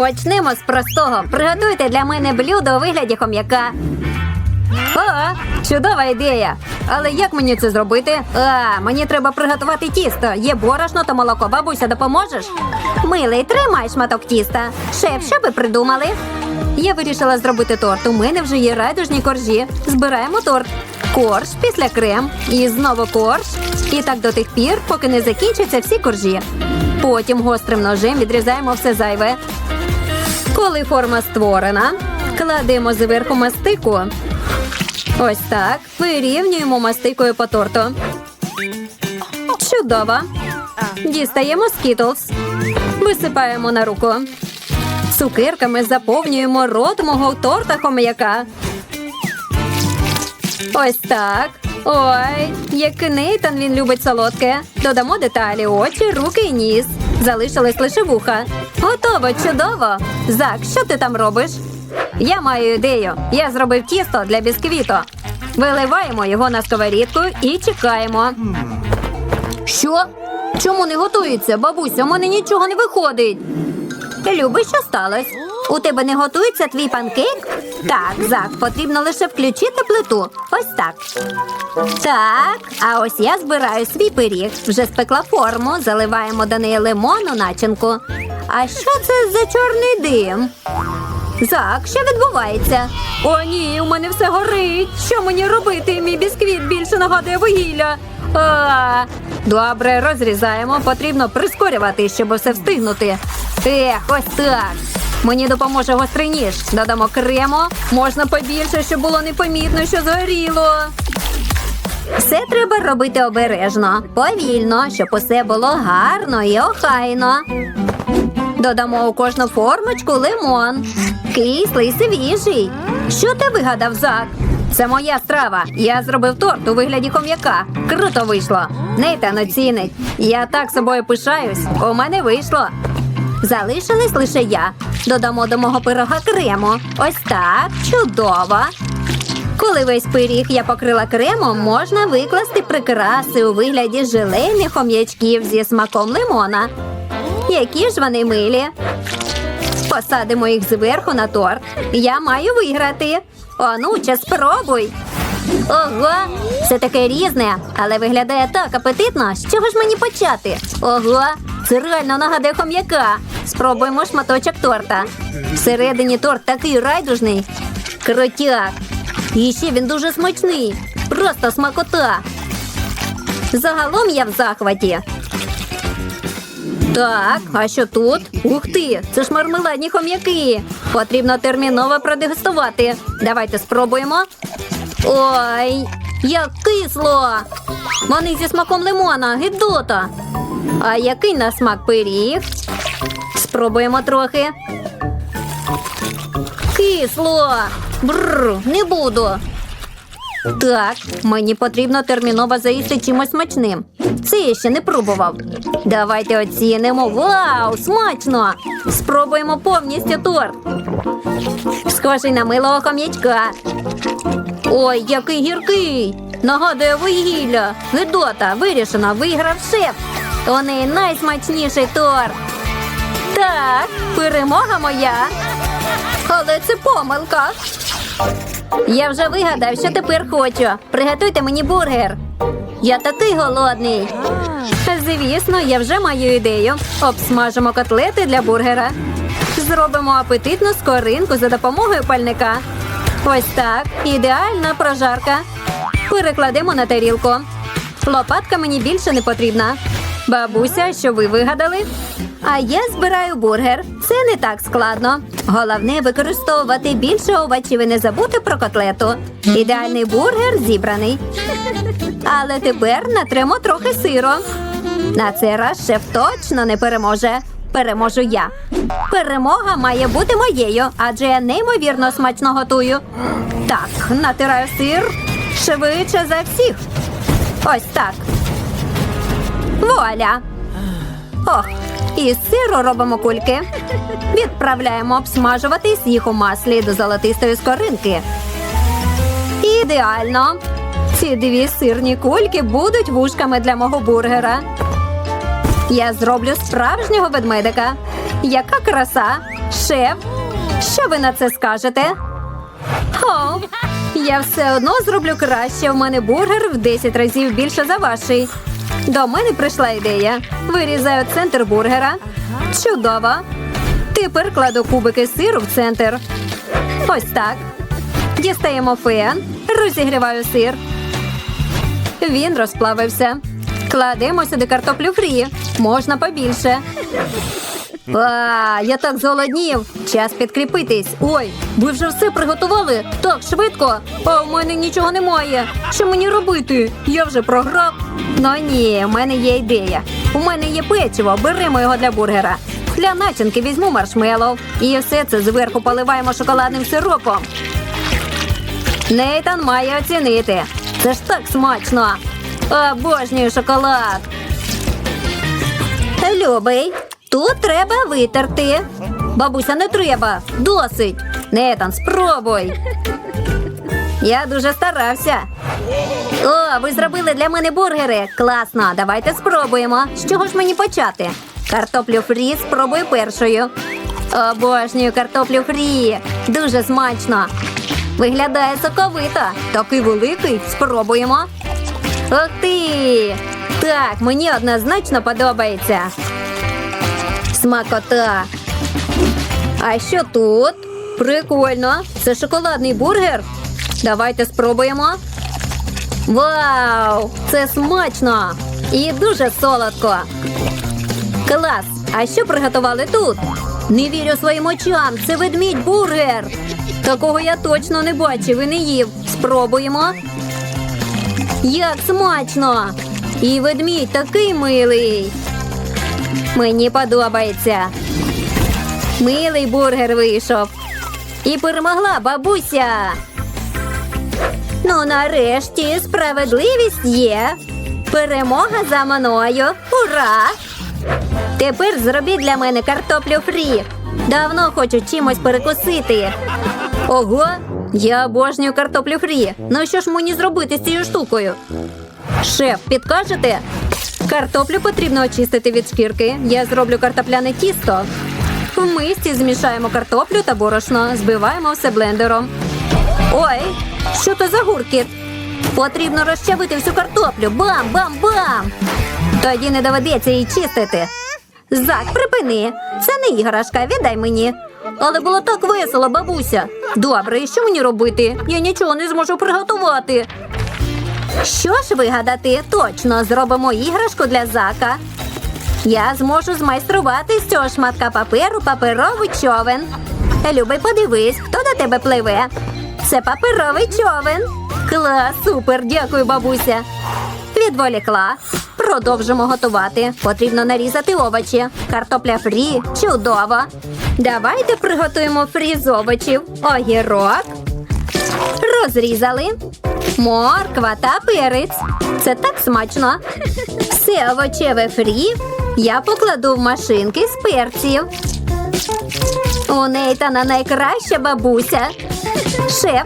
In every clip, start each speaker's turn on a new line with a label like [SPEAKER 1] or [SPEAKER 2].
[SPEAKER 1] Почнемо з простого. Приготуйте для мене блюдо у вигляді хом'яка. О, чудова ідея. Але як мені це зробити? А, мені треба приготувати тісто. Є борошно та молоко. Бабуся, допоможеш? Милий, тримай шматок тіста. Шеф, що ви придумали? Я вирішила зробити торт. У мене вже є райдужні коржі. Збираємо торт. Корж, після крем. І знову корж. І так до тих пір, поки не закінчаться всі коржі. Потім гострим ножем відрізаємо все зайве. Коли форма створена, кладемо зверху мастику. Ось так. Вирівнюємо мастикою по торту. Чудово. Дістаємо скітлс. Висипаємо на руку. Цукерками заповнюємо рот мого торта хом'яка. Ось так. Ой, як Нейтан він любить солодке. Додамо деталі, очі, руки і ніс. Залишились лише вуха. Готово, чудово. Зак, що ти там робиш? Я маю ідею. Я зробив тісто для бісквіту. Виливаємо його на сковорідку і чекаємо. Що? Чому не готується, бабуся? У мене нічого не виходить. Люби, що сталося? У тебе не готується твій панкейк? Так, Зак, потрібно лише включити плиту. Ось так. Так, а ось я збираю свій пиріг. Вже спекла форму, заливаємо до неї лимонну начинку. А що це за чорний дим? Зак, що відбувається? О, ні, у мене все горить. Що мені робити? Мій бісквіт більше нагадує вугілля. А, добре, розрізаємо. Потрібно прискорювати, щоб все встигнути. Ех, ось так. Мені допоможе гострий ніж. Додамо крему. Можна побільше, щоб було непомітно, що згоріло. Все треба робити обережно, повільно, щоб усе було гарно і охайно. Додамо у кожну формочку лимон. Кислий, свіжий. Що ти вигадав, Зак? Це моя страва. Я зробив торт у вигляді хом'яка. Круто вийшло. Нейтан оцінить. Я так собою пишаюсь. У мене вийшло. Залишились лише я. Додамо до мого пирога крему. Ось так. Чудово. Коли весь пиріг я покрила кремом, можна викласти прикраси у вигляді желейних хом'ячків зі смаком лимона. Які ж вони милі. Посадимо їх зверху на торт. Я маю виграти. Онуче, спробуй. Ого, це таке різне, але виглядає так апетитно. З чого ж мені почати? Ого, це реально нагадує хом'яка. Спробуємо шматочок торта. Всередині торт такий райдужний. Крутяк. І ще він дуже смачний. Просто смакота. Загалом я в захваті. Так, а що тут? Ух ти, це ж мармеладні хом'яки. Потрібно терміново продегустувати. Давайте спробуємо. Ой, як кисло. Вони зі смаком лимона, гидота. А який на смак пиріг? Спробуємо трохи. Кисло. Бррр, не буду. Так, мені потрібно терміново заїсти чимось смачним. Це я ще не пробував. Давайте оцінимо. Вау, смачно! Спробуємо повністю торт. Схожий на милого хом'ячка. Ой, який гіркий! Нагадує вугілля. Гидота, вирішено, виграв шеф. У неї найсмачніший торт. Так, перемога моя. Але це помилка. Я вже вигадав, що тепер хочу. Приготуйте мені бургер. Я такий голодний. Звісно, я вже маю ідею. Обсмажимо котлети для бургера. Зробимо апетитну скоринку за допомогою пальника. Ось так. Ідеальна прожарка. Перекладемо на тарілку. Лопатка мені більше не потрібна. Бабуся, що ви вигадали? А я збираю бургер. Це не так складно. Головне використовувати більше овочів і не забути про котлету. Ідеальний бургер зібраний. Але тепер натремо трохи сиру. На цей раз шеф точно не переможе. Переможу я. Перемога має бути моєю, адже я неймовірно смачно готую. Так, натираю сир швидше за всіх. Ось так. Вуаля! Ох, із сиру робимо кульки. Відправляємо обсмажуватись їх у маслі до золотистої скоринки. Ідеально! Ці дві сирні кульки будуть вушками для мого бургера. Я зроблю справжнього ведмедика. Яка краса! Шеф, що ви на це скажете? О, я все одно зроблю краще. У мене бургер в 10 разів більше за ваший. До мене прийшла ідея. Вирізаю центр бургера. Чудово. Тепер кладу кубики сиру в центр. Ось так. Дістаємо фен, розігріваю сир. Він розплавився. Кладемо сюди картоплю фрі. Можна побільше. А, я так зголоднів. Час підкріпитись. Ой, ви вже все приготували? Так швидко. А в мене нічого немає. Що мені робити? Я вже програв. Ну ні, в мене є ідея. У мене є печиво, беремо його для бургера. Для начинки візьму маршмеллоу. І все це зверху поливаємо шоколадним сиропом. Нейтан має оцінити. Це ж так смачно. Обожнюю шоколад. Любий, тут треба витерти. Бабуся, не треба. Досить. Нейтан, спробуй. Я дуже старався. О, ви зробили для мене бургери. Класно, давайте спробуємо. З чого ж мені почати? Картоплю фрі спробую першою. Обожнюю картоплю фрі. Дуже смачно. Виглядає соковито. Такий великий. Спробуємо. Ух ти! Так, мені однозначно подобається. Смакота. А що тут? Прикольно. Це шоколадний бургер. Давайте спробуємо. Вау! Це смачно! І дуже солодко. Клас! А що приготували тут? Не вірю своїм очам. Це ведмідь бургер. Такого я точно не бачив і не їв. Спробуємо. Як смачно! І ведмідь такий милий. Мені подобається. Милий бургер вийшов. І перемогла бабуся. Ну, нарешті, справедливість є. Перемога за мною. Ура! Тепер зробіть для мене картоплю фрі. Давно хочу чимось перекусити. Ого, я обожнюю картоплю фрі. Ну що ж мені зробити з цією штукою? Шеф, підкажете? Картоплю потрібно очистити від шкірки. Я зроблю картопляне тісто. В мисці змішаємо картоплю та борошно, збиваємо все блендером. Ой, що то за гуркіт? Потрібно розчавити всю картоплю. Бам-бам-бам! Тоді не доведеться її чистити. Зак, припини. Це не іграшка, віддай мені. Але було так весело, бабуся. Добре, що мені робити? Я нічого не зможу приготувати. Що ж вигадати? Точно зробимо іграшку для зака. Я зможу змайструвати з цього шматка паперу паперовий човен. Любий, подивись, хто до тебе пливе. Це паперовий човен. Клас, супер, дякую, бабуся. Відволікла. Продовжимо готувати. Потрібно нарізати овочі. Картопля фрі. Чудово. Давайте приготуємо фрі з овочів. Огірок. Розрізали. Морква та перець. Це так смачно. Все овочеве фрі я покладу в машинки з перців. У Нейтана найкраща бабуся. Шеф,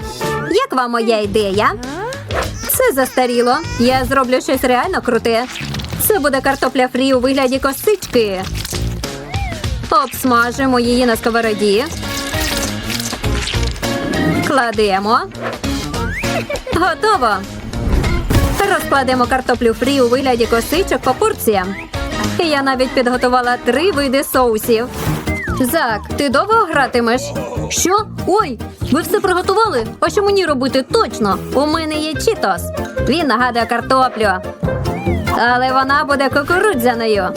[SPEAKER 1] як вам моя ідея? Це застаріло. Я зроблю щось реально круте. Це буде картопля фрі у вигляді косички. Обсмажимо її на сковороді. Кладемо. Готово. Розкладемо картоплю фрі у вигляді косичок по порціям. Я навіть підготувала три види соусів. Зак, ти довго гратимеш? Що? Ой, ви все приготували? А що мені робити точно? У мене є чітос. Він нагадує картоплю. Але вона буде кукурудзяною.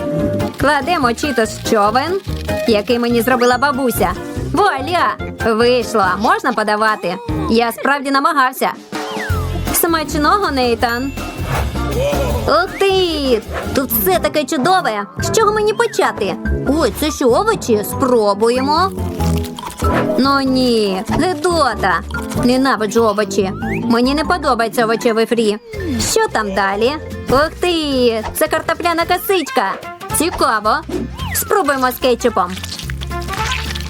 [SPEAKER 1] Кладемо чітос в човен, який мені зробила бабуся. Вуаля! Вийшло, можна подавати. Я справді намагався. Смачного, Нейтан. Ух ти! Тут все таке чудове. З чого мені почати? Ой, це що овочі? Спробуємо. Ну ні, Гедота. Ненавиджу овочі. Мені не подобається овочевий фрі. Що там далі? Ух ти! Це картопляна косичка. Цікаво. Спробуємо з кетчупом.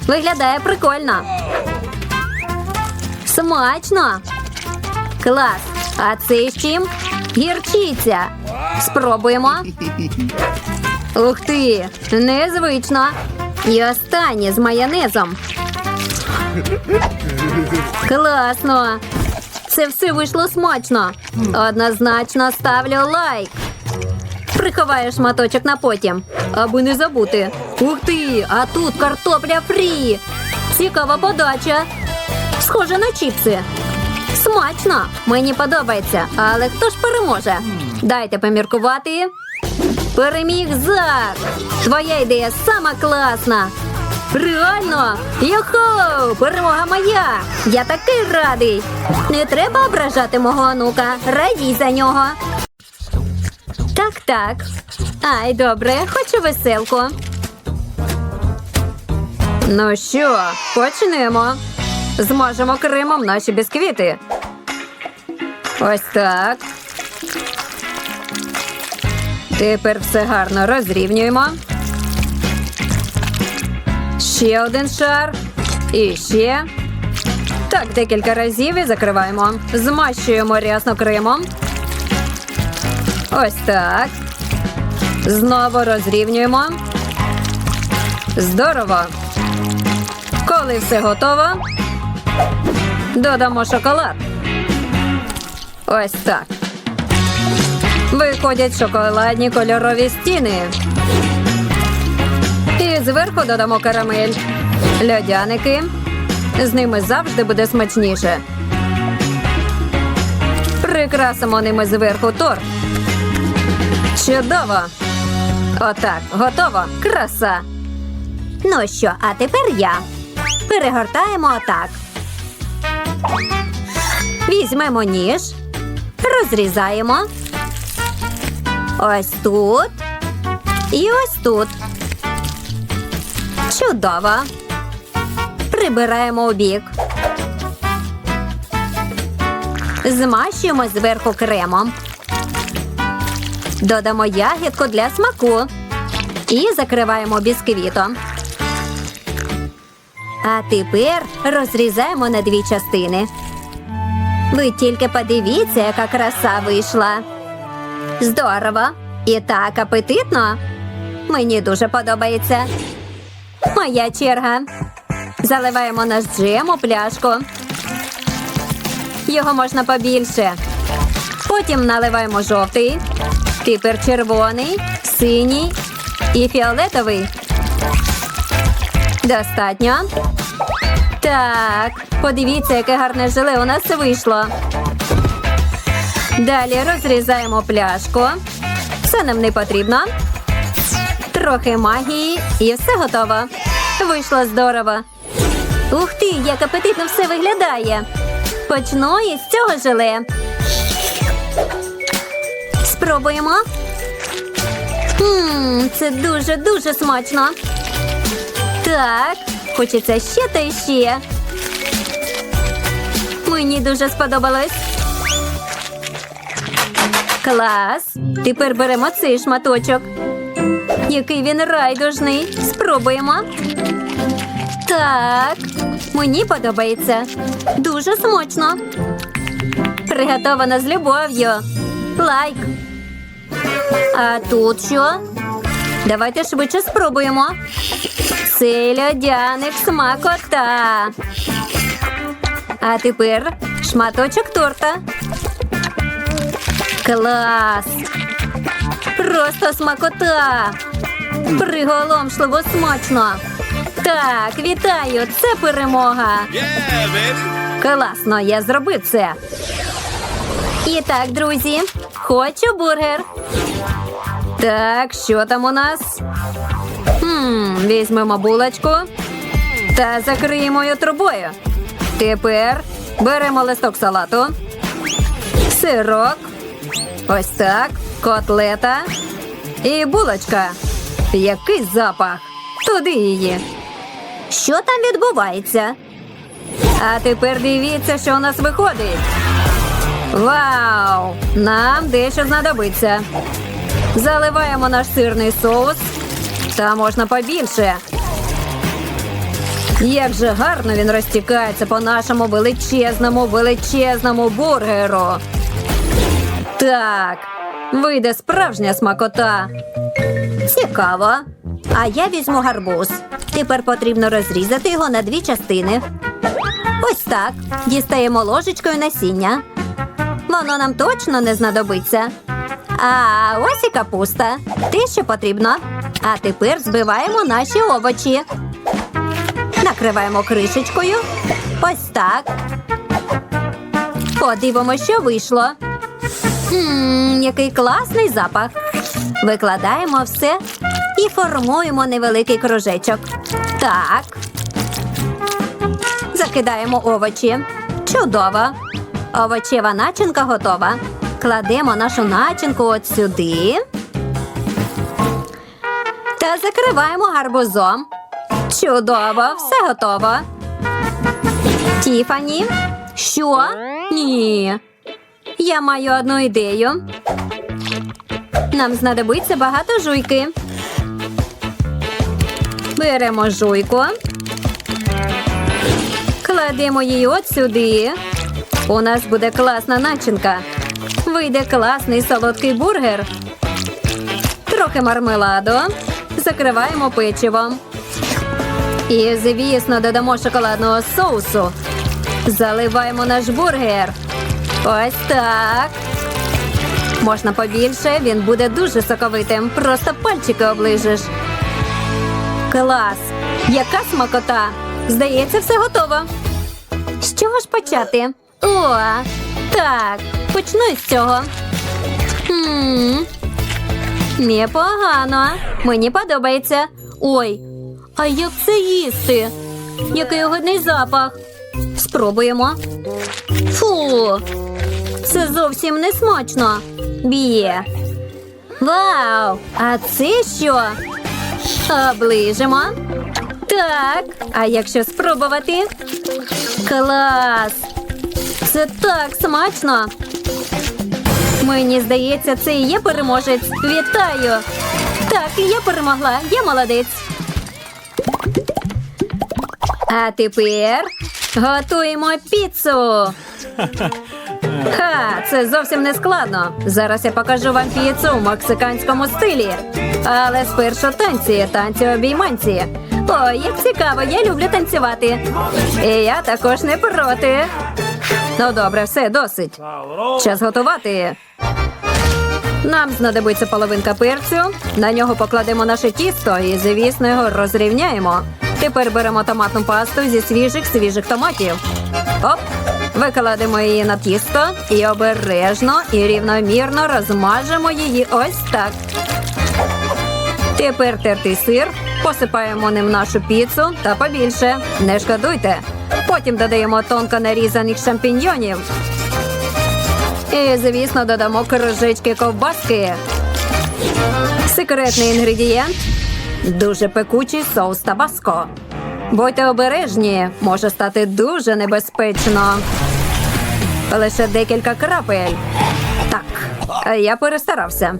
[SPEAKER 1] Виглядає прикольно. Смачно. Клас. А це чим? Гірчиця. Спробуємо. Ух ти, незвично. І останнє з майонезом. Класно! Це все вийшло смачно. Однозначно ставлю лайк. Приховаю шматочок на потім, аби не забути. Ух ти! А тут картопля фрі! Цікава подача. Схоже на чіпси. Смачно! Мені подобається. Але хто ж переможе? Дайте поміркувати. Переміг Зак! Твоя ідея сама класна! Реально! Йохо! Перемога моя! Я такий радий! Не треба ображати мого онука. Радій за нього. Так, так. Ай, добре, хочу веселку. Ну що, почнемо. Змажемо кремом наші бісквіти. Ось так. Тепер все гарно розрівнюємо. Ще один шар. І ще. Так, декілька разів і закриваємо. Змащуємо рясно кремом. Ось так. Знову розрівнюємо. Здорово. Коли все готово, додамо шоколад. Ось так. Виходять шоколадні кольорові стіни. І зверху додамо карамель. Льодяники. З ними завжди буде смачніше. Прикрасимо ними зверху торт. Чудово! Отак, готово. Краса. Ну що, а тепер я. Перегортаємо отак. Візьмемо ніж, розрізаємо. Ось тут. І ось тут. Чудово. Прибираємо у бік. Змащуємо зверху кремом. Додамо ягідку для смаку. І закриваємо бісквітом. А тепер розрізаємо на дві частини. Ви тільки подивіться, яка краса вийшла. Здорово! І так апетитно. Мені дуже подобається. Моя черга. Заливаємо наш джем у пляшку. Його можна побільше. Потім наливаємо жовтий, тепер червоний, синій і фіолетовий. Достатньо. Так, подивіться, яке гарне желе у нас вийшло. Далі розрізаємо пляшку. Все нам не потрібно. Трохи магії і все готово. Вийшло здорово. Ух ти, як апетитно все виглядає. Почну із цього желе. Спробуємо. Ммм, це дуже-дуже смачно. Так, хочеться ще та ще. Мені дуже сподобалось. Клас. Тепер беремо цей шматочок. Який він райдужний. Спробуємо. Так, мені подобається. Дуже смачно. Приготовано з любов'ю. Лайк. А тут що? Давайте швидше спробуємо. Це льодяник смакота. А тепер шматочок торта. Клас! Просто смакота! Приголомшливо смачно! Так, вітаю! Це перемога!
[SPEAKER 2] Yeah.
[SPEAKER 1] Класно, я зробив це. І так, друзі, хочу бургер. Так, що там у нас? Візьмемо булочку та закриємо її трубою. Тепер беремо листок салату, сирок, ось так, котлета і булочка. Який запах! Туди її. Що там відбувається? А тепер дивіться, що у нас виходить. Вау! Нам дещо знадобиться. Заливаємо наш сирний соус. Та можна побільше. Як же гарно він розтікається по нашому величезному, величезному бургеру. Так, вийде справжня смакота. Цікаво. А я візьму гарбуз. Тепер потрібно розрізати його на дві частини. Ось так. Дістаємо ложечкою насіння. Воно нам точно не знадобиться. А ось і капуста. Те, що потрібно. А тепер збиваємо наші овочі. Накриваємо кришечкою. Ось так. Подивимося, що вийшло. Ммм, який класний запах. Викладаємо все і формуємо невеликий кружечок. Так. Закидаємо овочі. Чудово. Овочева начинка готова. Кладемо нашу начинку от сюди. Та закриваємо гарбузом. Чудово, все готово. Тіфані. Що? Ні. Я маю одну ідею. Нам знадобиться багато жуйки. Беремо жуйку. Кладемо її от сюди. У нас буде класна начинка. Вийде класний солодкий бургер. Трохи мармеладу. Закриваємо печивом. І, звісно, додамо шоколадного соусу. Заливаємо наш бургер. Ось так. Можна побільше, він буде дуже соковитим. Просто пальчики оближеш. Клас! Яка смакота! Здається, все готово. З чого ж почати? О, так, почну із цього. Хм, непогано. Мені подобається. Ой, а як це їсти? Який огидний запах. Спробуємо. Фу, це зовсім не смачно. Б'є. Вау! А це що? Оближемо. Так, а якщо спробувати? Клас! Це так смачно. Мені здається, це і є переможець. Вітаю! Так, я перемогла, я молодець. А тепер готуємо піцу. Ха, це зовсім не складно. Зараз я покажу вам піцу в мексиканському стилі. Але спершу танці, танці обійманці. Ой, як цікаво, я люблю танцювати. І я також не проти. Ну добре, все, досить. Час готувати. Нам знадобиться половинка перцю. На нього покладемо наше тісто і, звісно, його розрівняємо. Тепер беремо томатну пасту зі свіжих свіжих томатів. Оп! Викладемо її на тісто і обережно і рівномірно розмажемо її ось так. Тепер тертий сир. Посипаємо ним нашу піцу та побільше. Не шкодуйте. Потім додаємо тонко нарізаних шампіньйонів. І, звісно, додамо кружечки ковбаски. Секретний інгредієнт дуже пекучий соус табаско. Будьте обережні, може стати дуже небезпечно. Лише декілька крапель. Так, я перестарався.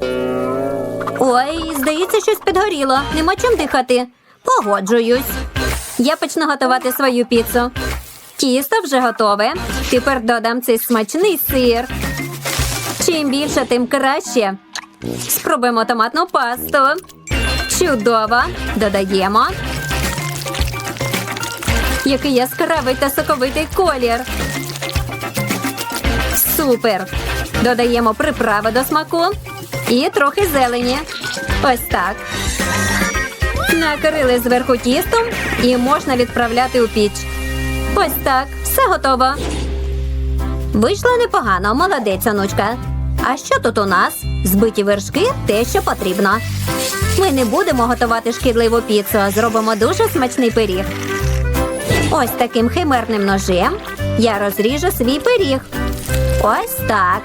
[SPEAKER 1] Ой, здається, щось підгоріло. Нема чим дихати. Погоджуюсь. Я почну готувати свою піцу. Тісто вже готове. Тепер додам цей смачний сир. Чим більше, тим краще. Спробуємо томатну пасту. Чудово. Додаємо. Який яскравий та соковитий колір. Супер. Додаємо приправи до смаку і трохи зелені. Ось так. Накрили зверху тістом і можна відправляти у піч. Ось так, все готово. Вийшло непогано, молодець, онучка. А що тут у нас? Збиті вершки те, що потрібно. Ми не будемо готувати шкідливу піцу, а зробимо дуже смачний пиріг. Ось таким химерним ножем я розріжу свій пиріг. Ось так.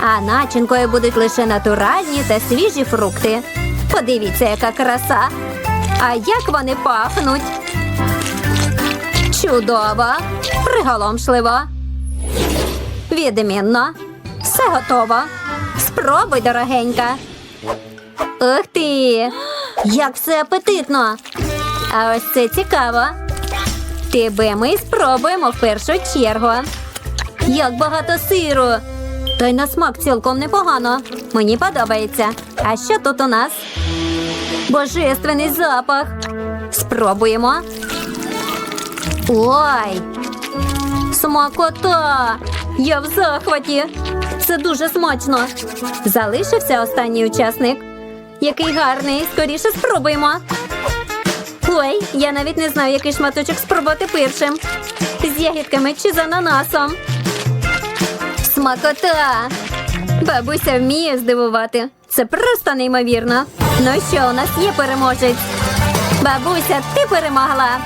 [SPEAKER 1] А начинкою будуть лише натуральні та свіжі фрукти. Подивіться, яка краса. А як вони пахнуть? Чудово, приголомшливо. Відмінно. Все готово. Спробуй, дорогенька. Ух ти! Як все апетитно! А ось це цікаво. Тебе ми спробуємо в першу чергу. Як багато сиру. Та й на смак цілком непогано. Мені подобається. А що тут у нас? Божественний запах. Спробуємо. Ой! Смакота! Я в захваті. Це дуже смачно. Залишився останній учасник. Який гарний, скоріше спробуємо. Ой, я навіть не знаю, який шматочок спробувати першим. З ягідками чи з ананасом. Смакота! Бабуся вміє здивувати. Це просто неймовірно. Ну що, у нас є переможець. Бабуся, ти перемогла.